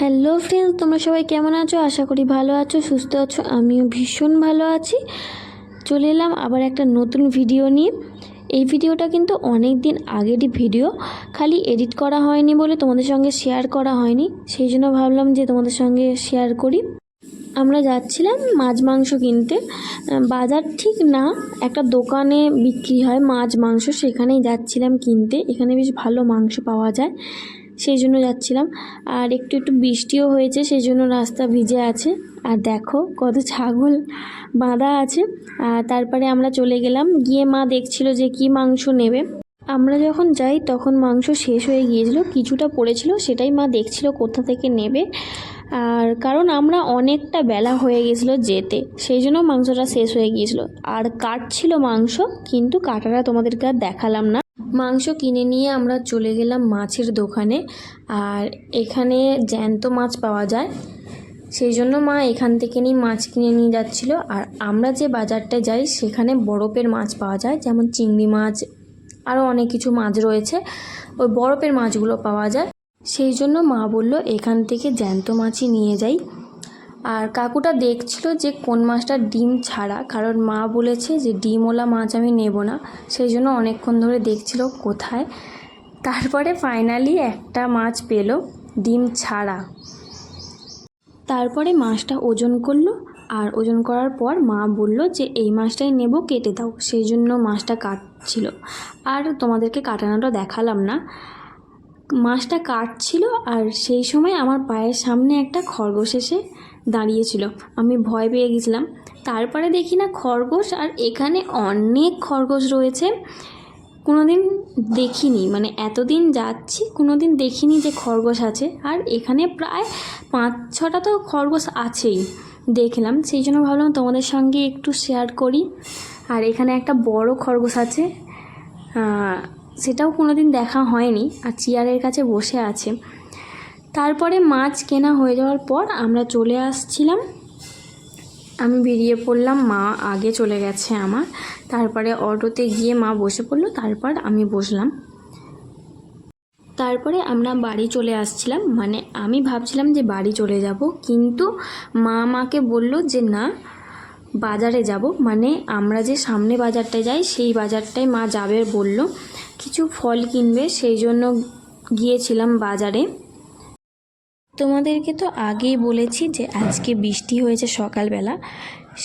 Hello friends, তোমরা সবাই কেমন আছো? আশা করি ভালো আছো, সুস্থ আছো, আমিও ভীষণ ভালো আছি। চলে এলাম আবার একটা নতুন ভিডিও নিয়ে। এই ভিডিওটা কিন্তু অনেক দিন আগেরই ভিডিও, খালি এডিট করা হয়নি বলে তোমাদের সঙ্গে শেয়ার করা হয়নি, সেই জন্য ভাবলাম যে তোমাদের সঙ্গে শেয়ার করি। আমরা যাচ্ছিলাম মাছ মাংস কিনতে। বাজার ঠিক না, একটা দোকানে বিক্রি হয় মাছ মাংস, সেখানেই যাচ্ছিলাম কিনতে। এখানে বেশ ভালো মাংস পাওয়া যায়। সেই জন্য যাচ্ছিলাম। আর একটু একটু বৃষ্টিও হয়েছে, সেই জন্য রাস্তা ভিজে আছে। আর দেখো কত ছাগল বাঁধা আছে। আর তারপরে আমরা চলে গেলাম, গিয়ে মা দেখছিল যে কি মাংস নেবে। আমরা যখন যাই তখন মাংস শেষ হয়ে গিয়েছিল, কিছুটা পড়েছিল, সেটাই মা দেখছিল কোথা থেকে নেবে। আর কারণ আমরা অনেকটা বেলা হয়ে গেছিল যেতে, সেই জন্য মাংসটা শেষ হয়ে গিয়েছিল। আর কাটছিল মাংস, কিন্তু কাটাটা তোমাদেরকে আর দেখালাম না। মাংস কিনে নিয়ে আমরা চলে গেলাম মাছের দোকানে। আর এখানে জ্যান্ত মাছ পাওয়া যায়। সেই জন্য মা এখান থেকে নিয়ে মাছ কিনে নিয়ে যাচ্ছিল। আর আমরা যে বাজারটায় যাই, সেখানে বরফের মাছ পাওয়া যায়, যেমন চিংড়ি মাছ, আরও অনেক কিছু মাছ রয়েছে। ওই বরফের মাছগুলো পাওয়া যায়। সেই জন্য মা বলল, এখান থেকে জ্যান্ত মাছই নিয়ে যাই। আর কাকুটা দেখছিল যে কোন মাছটা ডিম ছাড়া, কারণ মা বলেছে যে ডিমওয়ালা মাছ আমি নেব না। সেই জন্য অনেকক্ষণ ধরে দেখছিল কোথায়। তারপরে ফাইনালি একটা মাছ পেল ডিম ছাড়া। তারপরে মাছটা ওজন করল আর ওজন করার পর মা বলল যে এই মাছটাই নেব, কেটে দাও। সেই জন্য মাছটা কাটছিল। আর তোমাদেরকে কাটানোটা দেখালাম না। মাছটা কাটছিল আর সেই সময় আমার পায়ের সামনে একটা খরগোশ এসে দাঁড়িয়েছিল। আমি ভয় পেয়ে গেছিলাম। তারপরে দেখি না খরগোশ আর এখানে অনেক খরগোশ রয়েছে। কোনোদিন দেখিনি মানে এতদিন যাচ্ছি, কোনোদিন দেখিনি যে খরগোশ আছে। আর এখানে প্রায় পাঁচ, ছটা তো খরগোশ আছেই দেখলাম। সেই জন্য ভাবলাম তোমাদের সঙ্গে একটু শেয়ার করি। আর এখানে একটা বড় খরগোশ আছে। সেটাও কোনোদিন দেখা হয়নি। আর চেয়ারের কাছে বসে আছে। তারপরে মাছ কেনা হয়ে যাওয়ার পর আমরা চলে আসছিলাম। আমি বেরিয়ে পড়লাম, মা আগে চলে গেছে আমার। তারপরে অটোতে গিয়ে মা বসে পড়ল, তারপর আমি বসলাম। তারপরে আমরা বাড়ি চলে আসছিলাম। মানে আমি ভাবছিলাম যে বাড়ি চলে যাব, কিন্তু মা আমাকে বলল যে না, বাজারে যাব। মানে আমরা যে সামনে বাজারটায় যাই, সেই বাজারটায় মা যাবে বলল। কিছু ফল কিনবে, সেই জন্য গিয়েছিলাম বাজারে। তোমাদেরকে তো আগেই বলেছি যে আজকে বৃষ্টি হয়েছে সকালবেলা,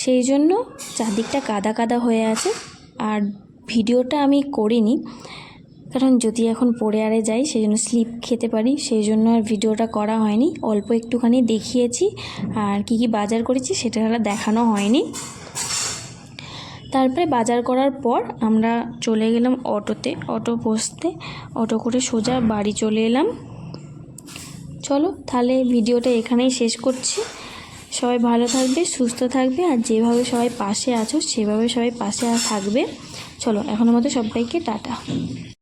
সেই জন্য চারদিকটা কাদা কাদা হয়ে আছে। আর ভিডিওটা আমি করিনি, কারণ যদি এখন পড়ে আরে যাই, সেই জন্য স্লিপ খেতে পারি, সেই জন্য আর ভিডিওটা করা হয়নি। অল্প একটুখানি দেখিয়েছি, আর কি কি বাজার করেছি সেটা আর দেখানো হয়নি। তারপরে বাজার করার পর আমরা চলে গেলাম অটোতে, অটো বসতে, অটো করে সোজা বাড়ি চলে এলাম। চলো তাহলে ভিডিওটা এখানেই শেষ করছি। সবাই ভালো থাকবে, সুস্থ থাকবে, আর যেভাবে সবাই পাশে আছো, সেভাবে সবাই পাশে থাকবে। চলো, এখনের মতো সবাইকে টাটা।